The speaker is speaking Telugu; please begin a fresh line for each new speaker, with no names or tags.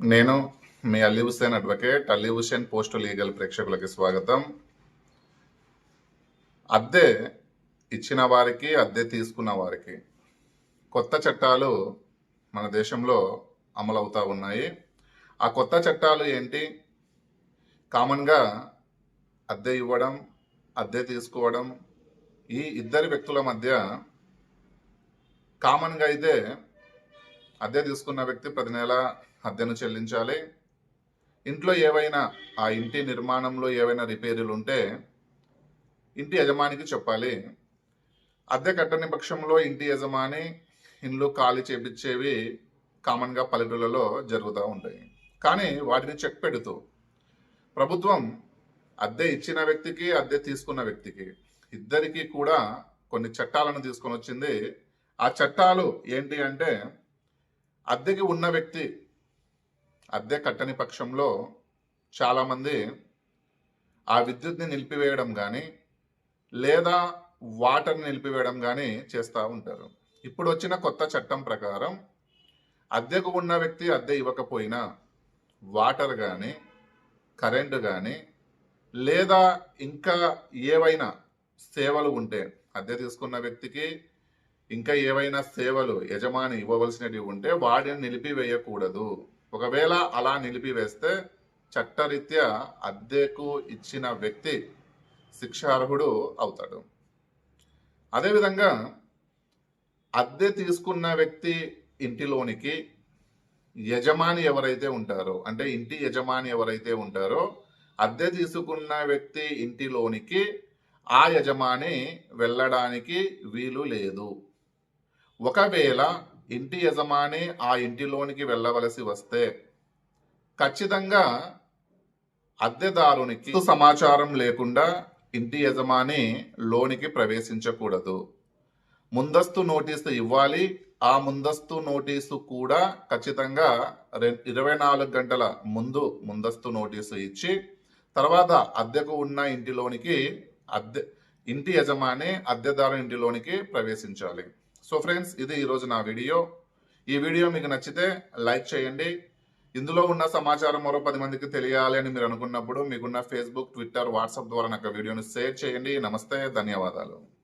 నేను మీ Ali Hussain advocate Ali Hussain post legal ప్రేక్షకులకి స్వాగతం. అద్దె ఇచ్చిన వారికి అద్దె తీసుకున్న వారికి కొత్త చట్టాలు మన దేశంలో అమలవుతూ ఉన్నాయి. ఆ కొత్త చట్టాలు ఏంటి? కామన్గా అద్దె ఇవ్వడం అద్దె తీసుకోవడం ఈ ఇద్దరి వ్యక్తుల మధ్య కామన్గా అయితే అద్దె తీసుకున్న వ్యక్తి ప్రతి నెల అద్దెను చెల్లించాలి. ఇంట్లో ఏవైనా ఆ ఇంటి నిర్మాణంలో ఏవైనా రిపేర్లు ఉంటే ఇంటి యజమానికి చెప్పాలి. అద్దె కట్టని పక్షంలో ఇంటి యజమాని ఇండ్లు ఖాళీ చేపించేవి కామన్గా పల్లెటూళ్ళలో జరుగుతూ ఉంటాయి. కానీ వాటిని చెక్ పెడుతూ ప్రభుత్వం అద్దె ఇచ్చిన వ్యక్తికి అద్దె తీసుకున్న వ్యక్తికి ఇద్దరికీ కూడా కొన్ని చట్టాలను తీసుకొని వచ్చింది. ఆ చట్టాలు ఏంటి అంటే అద్దెకి ఉన్న వ్యక్తి అద్దె కట్టని పక్షంలో చాలామంది ఆ విద్యుత్ని నిలిపివేయడం కానీ లేదా వాటర్ని నిలిపివేయడం కానీ చేస్తూ ఉంటారు. ఇప్పుడు వచ్చిన కొత్త చట్టం ప్రకారం అద్దెకు ఉన్న వ్యక్తి అద్దె ఇవ్వకపోయినా వాటర్ కానీ కరెంటు కానీ లేదా ఇంకా ఏవైనా సేవలు ఉంటే అద్దె తీసుకున్న వ్యక్తికి ఇంకా ఏవైనా సేవలు యజమాని ఇవ్వవలసినవి ఉంటే వాటిని నిలిపివేయకూడదు. ఒకవేళ అలా నిలిపివేస్తే చట్టరీత్యా అద్దెకు ఇచ్చిన వ్యక్తి శిక్షార్హుడు అవుతాడు. అదేవిధంగా అద్దె తీసుకున్న వ్యక్తి ఇంటిలోనికి యజమాని ఎవరైతే ఉంటారో అంటే ఇంటి యజమాని ఎవరైతే ఉంటారో అద్దె తీసుకున్న వ్యక్తి ఇంటిలోనికి ఆ యజమాని వెళ్ళడానికి వీలు లేదు. ఒకవేళ ఇంటి యజమాని ఆ ఇంటిలోనికి వెళ్ళవలసి వస్తే ఖచ్చితంగా అద్దెదారునికి సమాచారం లేకుండా ఇంటి యజమాని లోనికి ప్రవేశించకూడదు. ముందస్తు నోటీసు ఇవ్వాలి. ఆ ముందస్తు నోటీసు కూడా ఖచ్చితంగా రె- ఇరవై నాలుగు గంటల ముందు ముందస్తు నోటీసు ఇచ్చి తర్వాత అద్దెకు ఉన్న ఇంటిలోనికి అద్దె ఇంటి యజమాని అద్దెదారు ఇంటిలోనికి ప్రవేశించాలి. సో ఫ్రెండ్స్ ఇది ఈరోజు నా వీడియో. ఈ వీడియో మీకు నచ్చితే లైక్ చేయండి. ఇందులో ఉన్న సమాచారం మరో పది మందికి తెలియాలి అని మీరు అనుకున్నప్పుడు మీకున్న ఫేస్బుక్ ట్విట్టర్ వాట్సాప్ ద్వారా నాకు వీడియోను షేర్ చేయండి. నమస్తే ధన్యవాదాలు.